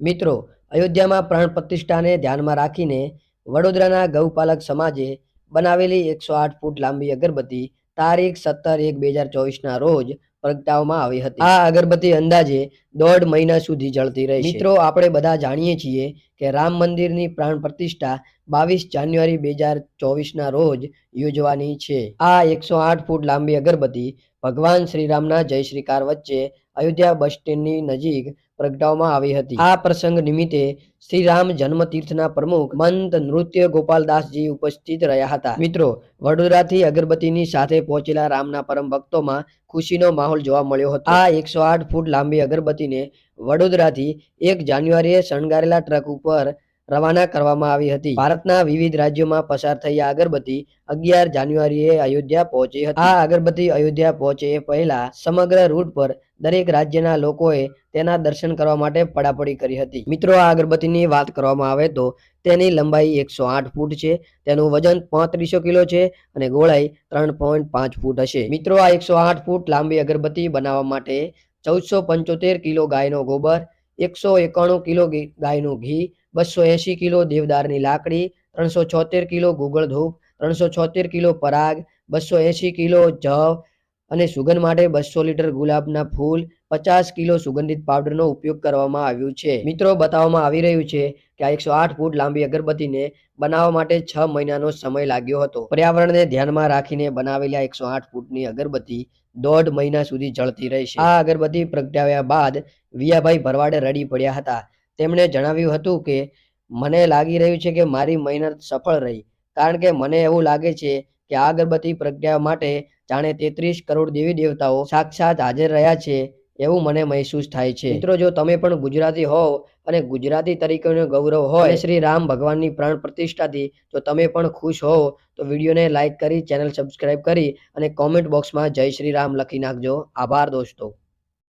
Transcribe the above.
મિત્રો, અયોધ્યામાં પ્રાણ પ્રતિષ્ઠાને ધ્યાનમાં રાખીને વડોદરાના ગૌપાલક સમાજે બનાવેલી એકસો આઠ ફૂટ લાંબી અગરબત્તી તારીખ સત્તર એક બે હજાર ચોવીસના રોજ પ્રગટાવવામાં આવી હતી. આ અગરબત્તી અંદાજે દોઢ મહિના સુધી જળતી રહી મિત્રો, આપણે બધા જાણીએ છીએ કે રામ મંદિરની પ્રાણ પ્રતિષ્ઠા બાવીસ જાન્યુઆરી બે હજાર ચોવીસના રોજ યોજવાની છે. આ એકસો આઠ ફૂટ લાંબી અગરબત્તી ભગવાન શ્રીરામના જય શ્રીકાર વચ્ચે અયોધ્યા બસ સ્ટેન્ડની નજીક પ્રગટાવવામાં આવી હતી. આ પ્રસંગ નિમિત્તે શ્રી રામ જન્મ તીર્થના પ્રમુખ મંત નૃત્ય ગોપાલદાસજી ઉપસ્થિત રહ્યા હતા. મિત્રો, વડોદરાથી અગરબત્તીની સાથે પહોંચેલા રામના પરમ ભક્તોમાં ખુશીનો માહોલ જોવા મળ્યો હતો. આ એકસો આઠ ફૂટ લાંબી અગરબત્તીને વડોદરાથી એક જાન્યુઆરીએ શણગારેલા ટ્રક ઉપર રવાના કરવામાં આવી હતી. ભારતના વિવિધ રાજ્યોમાં પસાર થઈ આ અગરબત્તી અગિયાર જાન્યુઆરીએ અયોધ્યા પહોંચી હતી. આ અગરબત્તી અયોધ્યા પહોંચે પહેલા સમગ્ર રૂટ પર દરેક રાજ્યના લોકોએ તેના દર્શન કરવા માટે પડાપડી કરી હતી. મિત્રો, આ અગરબત્તીની વાત કરવામાં આવે તો તેની લંબાઈ એકસો આઠ ફૂટ છે, તેનું વજન પાંત્રીસો કિલો છે અને ગોળાઈ ત્રણ પોઈન્ટ પાંચ ફૂટ હશે. મિત્રો, આ એકસો આઠ ફૂટ લાંબી અગરબત્તી બનાવવા માટે ચૌદસો પંચોતેર કિલો ગાયનો ગોબર, એકસો એકાણું કિલો ગાયનું ઘી બસો એંશી કિલો દેવદારની લાકડી, ત્રણસો છોતેર કિલો ગુગળ ધૂપ, ત્રણસો છોતેર કિલો પરાગ બસો એંશી કિલો જવ અને સુગંધ માટે બસો લીટર ગુલાબના ફૂલ, પચાસ કિલો સુગંધિત પાવડરનો ઉપયોગ કરવામાં આવ્યું છે. મિત્રો, બતાવવામાં આવી રહ્યું છે કે આ એકસો આઠ ફૂટ લાંબી અગરબત્તીને બનાવવા માટે છ મહિનાનો સમય લાગ્યો હતો. પર્યાવરણને ધ્યાનમાં રાખીને બનાવેલી આ એકસો આઠ ફૂટની અગરબત્તી દોઢ મહિના સુધી જળતી રહેશે. આ અગરબત્તી પ્રગટાવ્યા બાદ વિયાભાઈ ભરવાડે રડી પડ્યા હતા. તેમણે જણાવ્યું હતું કે, મને લાગી રહ્યું છે કે મારી મહેનત સફળ રહી, કારણ કે મને એવું લાગે છે કે આ અગરબત્તી પ્રગટાવવા માટે જાણે તેત્રીસ કરોડ દેવી દેવતાઓ સાક્ષાત હાજર રહ્યા છે એવું મને મહેસૂસ થાય છે. મિત્રો, જો તમે પણ ગુજરાતી હોવ અને ગુજરાતી તરીકેનો ગૌરવ હોય શ્રી રામ ભગવાનની પ્રાણ પ્રતિષ્ઠાથી જો તમે પણ ખુશ હોવ, તો વિડીયોને લાઇક કરી, ચેનલ સબસ્ક્રાઇબ કરી અને કોમેન્ટ બોક્સમાં જય શ્રી રામ લખી નાખજો. આભાર દોસ્તો.